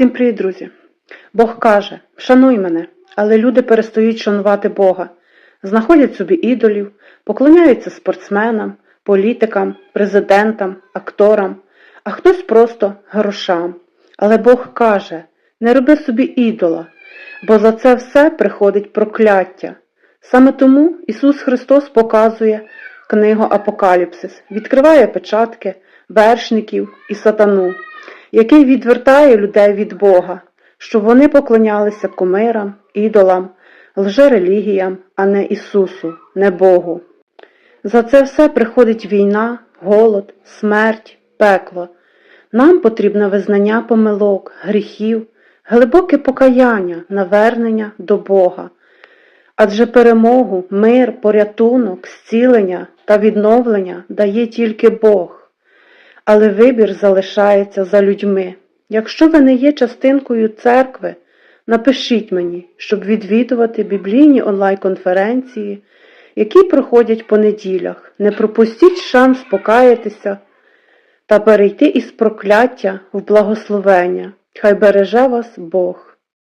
Всім привіт, друзі! Бог каже: шануй мене, але люди перестають шанувати Бога, знаходять собі ідолів, поклоняються спортсменам, політикам, президентам, акторам, а хтось просто грошам. Але Бог каже: не роби собі ідола, бо за це все приходить прокляття. Саме тому Ісус Христос показує книгу Апокаліпсис, відкриває печатки, вершників і сатану, який відвертає людей від Бога, щоб вони поклонялися кумирам, ідолам, лжерелігіям, а не Ісусу, не Богу. За це все приходить війна, голод, смерть, пекло. Нам потрібне визнання помилок, гріхів, глибоке покаяння, навернення до Бога. Адже перемогу, мир, порятунок, зцілення та відновлення дає тільки Бог. Але вибір залишається за людьми. Якщо ви не є частинкою церкви, напишіть мені, щоб відвідувати біблійні онлайн-конференції, які проходять по неділях. Не пропустіть шанс покаятися та перейти із прокляття в благословення. Хай береже вас Бог.